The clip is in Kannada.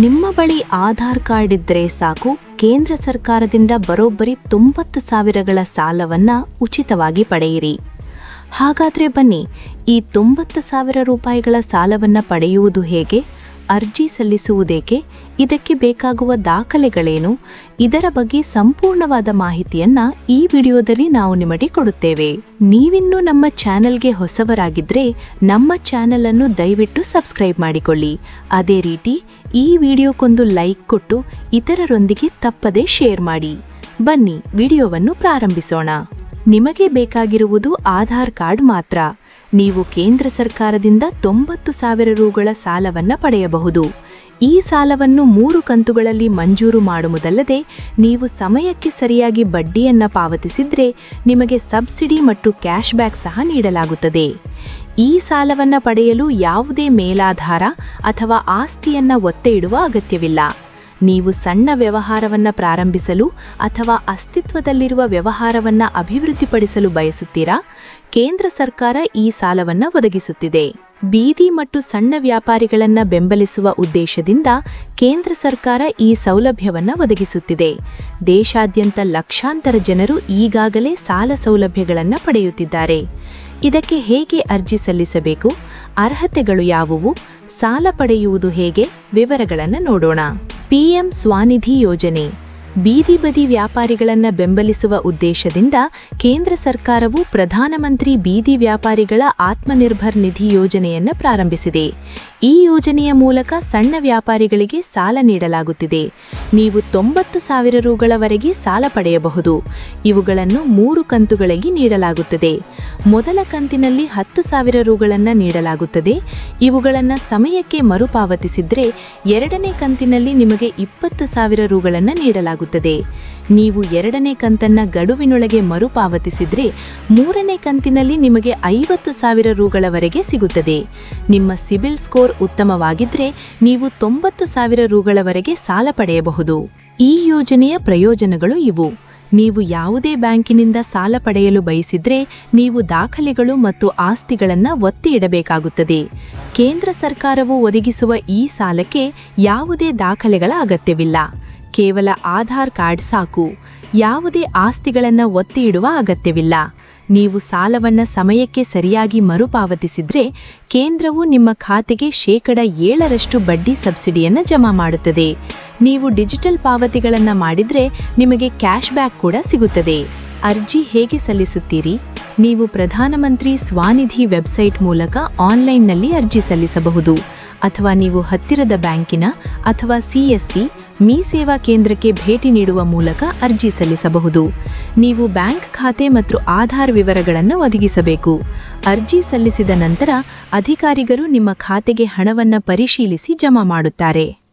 ನಿಮ್ಮ ಬಳಿ ಆಧಾರ್ ಕಾರ್ಡ್ ಇದ್ದರೆ ಸಾಕು. ಕೇಂದ್ರ ಸರ್ಕಾರದಿಂದ ಬರೋಬ್ಬರಿ ತೊಂಬತ್ತು ಸಾವಿರಗಳ ಸಾಲವನ್ನ ಉಚಿತವಾಗಿ ಪಡೆಯಿರಿ. ಹಾಗಾದ್ರೆ ಬನ್ನಿ, ಈ ತೊಂಬತ್ತು ಸಾವಿರ ರೂಪಾಯಿಗಳ ಸಾಲವನ್ನ ಪಡೆಯುವುದು ಹೇಗೆ? ಅರ್ಜಿ ಸಲ್ಲಿಸುವುದೇಕೆ? ಇದಕ್ಕೆ ಬೇಕಾಗುವ ದಾಖಲೆಗಳೇನು? ಇದರ ಬಗ್ಗೆ ಸಂಪೂರ್ಣವಾದ ಮಾಹಿತಿಯನ್ನ ಈ ವಿಡಿಯೋದಲ್ಲಿ ನಾವು ನಿಮಗೆ ಕೊಡುತ್ತೇವೆ. ನೀವಿನ್ನೂ ನಮ್ಮ ಚಾನೆಲ್ಗೆ ಹೊಸವರಾಗಿದ್ರೆ ನಮ್ಮ ಚಾನೆಲ್ ಅನ್ನು ದಯವಿಟ್ಟು ಸಬ್ಸ್ಕ್ರೈಬ್ ಮಾಡಿಕೊಳ್ಳಿ. ಅದೇ ರೀತಿ ಈ ವಿಡಿಯೋಕ್ಕೊಂದು ಲೈಕ್ ಕೊಟ್ಟು ಇತರರೊಂದಿಗೆ ತಪ್ಪದೇ ಶೇರ್ ಮಾಡಿ. ಬನ್ನಿ, ವಿಡಿಯೋವನ್ನು ಪ್ರಾರಂಭಿಸೋಣ. ನಿಮಗೆ ಬೇಕಾಗಿರುವುದು ಆಧಾರ್ ಕಾರ್ಡ್ ಮಾತ್ರ. ನೀವು ಕೇಂದ್ರ ಸರ್ಕಾರದಿಂದ ತೊಂಬತ್ತು ಸಾವಿರ ರುಗಳ ಸಾಲವನ್ನು ಪಡೆಯಬಹುದು. ಈ ಸಾಲವನ್ನು ಮೂರು ಕಂತುಗಳಲ್ಲಿ ಮಂಜೂರು ಮಾಡುವುದಲ್ಲದೆ, ನೀವು ಸಮಯಕ್ಕೆ ಸರಿಯಾಗಿ ಬಡ್ಡಿಯನ್ನು ಪಾವತಿಸಿದರೆ ನಿಮಗೆ ಸಬ್ಸಿಡಿ ಮತ್ತು ಕ್ಯಾಶ್ ಬ್ಯಾಕ್ ಸಹ ನೀಡಲಾಗುತ್ತದೆ. ಈ ಸಾಲವನ್ನು ಪಡೆಯಲು ಯಾವುದೇ ಮೇಲಾಧಾರ ಅಥವಾ ಆಸ್ತಿಯನ್ನು ಒತ್ತೆ ಇಡುವ ಅಗತ್ಯವಿಲ್ಲ. ನೀವು ಸಣ್ಣ ವ್ಯವಹಾರವನ್ನು ಪ್ರಾರಂಭಿಸಲು ಅಥವಾ ಅಸ್ತಿತ್ವದಲ್ಲಿರುವ ವ್ಯವಹಾರವನ್ನು ಅಭಿವೃದ್ಧಿಪಡಿಸಲು ಬಯಸುತ್ತೀರಾ? ಕೇಂದ್ರ ಸರ್ಕಾರ ಈ ಸಾಲವನ್ನ ಒದಗಿಸುತ್ತಿದೆ. ಬೀದಿ ಮತ್ತು ಸಣ್ಣ ವ್ಯಾಪಾರಿಗಳನ್ನ ಬೆಂಬಲಿಸುವ ಉದ್ದೇಶದಿಂದ ಕೇಂದ್ರ ಸರ್ಕಾರ ಈ ಸೌಲಭ್ಯವನ್ನ ಒದಗಿಸುತ್ತಿದೆ. ದೇಶಾದ್ಯಂತ ಲಕ್ಷಾಂತರ ಜನರು ಈಗಾಗಲೇ ಸಾಲ ಸೌಲಭ್ಯಗಳನ್ನ ಪಡೆಯುತ್ತಿದ್ದಾರೆ. ಇದಕ್ಕೆ ಹೇಗೆ ಅರ್ಜಿ ಸಲ್ಲಿಸಬೇಕು? ಅರ್ಹತೆಗಳು ಯಾವುವು? ಸಾಲ ಪಡೆಯುವುದು ಹೇಗೆ? ವಿವರಗಳನ್ನು ನೋಡೋಣ. ಪಿಎಂ ಸ್ವಾನಿಧಿ ಯೋಜನೆ. ಬೀದಿ ಬದಿ ವ್ಯಾಪಾರಿಗಳನ್ನ ಬೆಂಬಲಿಸುವ ಉದ್ದೇಶದಿಂದ ಕೇಂದ್ರ ಸರ್ಕಾರವು ಪ್ರಧಾನಮಂತ್ರಿ ಬೀದಿ ವ್ಯಾಪಾರಿಗಳ ಆತ್ಮನಿರ್ಭರ್ ನಿಧಿ ಯೋಜನೆಯನ್ನು ಪ್ರಾರಂಭಿಸಿದೆ. ಈ ಯೋಜನೆಯ ಮೂಲಕ ಸಣ್ಣ ವ್ಯಾಪಾರಿಗಳಿಗೆ ಸಾಲ ನೀಡಲಾಗುತ್ತಿದೆ. ನೀವು ತೊಂಬತ್ತು ಸಾವಿರ ರುಗಳವರೆಗೆ ಸಾಲ ಪಡೆಯಬಹುದು. ಇವುಗಳನ್ನು ಮೂರು ಕಂತುಗಳಿಗೆ ನೀಡಲಾಗುತ್ತದೆ. ಮೊದಲ ಕಂತಿನಲ್ಲಿ ಹತ್ತು ಸಾವಿರ ರುಗಳನ್ನು ನೀಡಲಾಗುತ್ತದೆ. ಇವುಗಳನ್ನು ಸಮಯಕ್ಕೆ ಮರುಪಾವತಿಸಿದ್ರೆ ಎರಡನೇ ಕಂತಿನಲ್ಲಿ ನಿಮಗೆ ಇಪ್ಪತ್ತು ಸಾವಿರ ರುಗಳನ್ನು ನೀಡಲಾಗುತ್ತದೆ. ನೀವು ಎರಡನೇ ಕಂತನ್ನ ಗಡುವಿನೊಳಗೆ ಮರುಪಾವತಿಸಿದರೆ ಮೂರನೇ ಕಂತಿನಲ್ಲಿ ನಿಮಗೆ ಐವತ್ತು ಸಾವಿರ ರೂಗಳವರೆಗೆ ಸಿಗುತ್ತದೆ. ನಿಮ್ಮ ಸಿಬಿಲ್ ಸ್ಕೋರ್ ಉತ್ತಮವಾಗಿದ್ದರೆ ನೀವು ತೊಂಬತ್ತು ಸಾವಿರ ರೂಗಳವರೆಗೆ ಸಾಲ ಪಡೆಯಬಹುದು. ಈ ಯೋಜನೆಯ ಪ್ರಯೋಜನಗಳು ಇವು. ನೀವು ಯಾವುದೇ ಬ್ಯಾಂಕಿನಿಂದ ಸಾಲ ಪಡೆಯಲು ಬಯಸಿದರೆ ನೀವು ದಾಖಲೆಗಳು ಮತ್ತು ಆಸ್ತಿಗಳನ್ನು ಒತ್ತಿ ಇಡಬೇಕಾಗುತ್ತದೆ. ಕೇಂದ್ರ ಸರ್ಕಾರವು ಒದಗಿಸುವ ಈ ಸಾಲಕ್ಕೆ ಯಾವುದೇ ದಾಖಲೆಗಳ ಅಗತ್ಯವಿಲ್ಲ. ಕೇವಲ ಆಧಾರ್ ಕಾರ್ಡ್ ಸಾಕು. ಯಾವುದೇ ಆಸ್ತಿಗಳನ್ನು ಒತ್ತಿ ಇಡುವ ಅಗತ್ಯವಿಲ್ಲ. ನೀವು ಸಾಲವನ್ನು ಸಮಯಕ್ಕೆ ಸರಿಯಾಗಿ ಮರುಪಾವತಿಸಿದ್ರೆ ಕೇಂದ್ರವು ನಿಮ್ಮ ಖಾತೆಗೆ ಶೇಕಡ ಏಳರಷ್ಟು ಬಡ್ಡಿ ಸಬ್ಸಿಡಿಯನ್ನು ಜಮಾ ಮಾಡುತ್ತದೆ. ನೀವು ಡಿಜಿಟಲ್ ಪಾವತಿಗಳನ್ನು ಮಾಡಿದರೆ ನಿಮಗೆ ಕ್ಯಾಶ್ ಬ್ಯಾಕ್ ಕೂಡ ಸಿಗುತ್ತದೆ. ಅರ್ಜಿ ಹೇಗೆ ಸಲ್ಲಿಸುತ್ತೀರಿ? ನೀವು ಪ್ರಧಾನಮಂತ್ರಿ ಸ್ವಾನಿಧಿ ವೆಬ್ಸೈಟ್ ಮೂಲಕ ಆನ್ಲೈನ್ನಲ್ಲಿ ಅರ್ಜಿ ಸಲ್ಲಿಸಬಹುದು. ಅಥವಾ ನೀವು ಹತ್ತಿರದ ಬ್ಯಾಂಕಿನ ಅಥವಾ ಸಿಎಸ್ಸಿ ಮೀ ಸೇವಾ ಕೇಂದ್ರಕ್ಕೆ ಭೇಟಿ ನೀಡುವ ಮೂಲಕ ಅರ್ಜಿ ಸಲ್ಲಿಸಬಹುದು. ನೀವು ಬ್ಯಾಂಕ್ ಖಾತೆ ಮತ್ತು ಆಧಾರ್ ವಿವರಗಳನ್ನು ಒದಗಿಸಬೇಕು. ಅರ್ಜಿ ಸಲ್ಲಿಸಿದ ನಂತರ ಅಧಿಕಾರಿಗಳು ನಿಮ್ಮ ಖಾತೆಗೆ ಹಣವನ್ನು ಪರಿಶೀಲಿಸಿ ಜಮಾ ಮಾಡುತ್ತಾರೆ.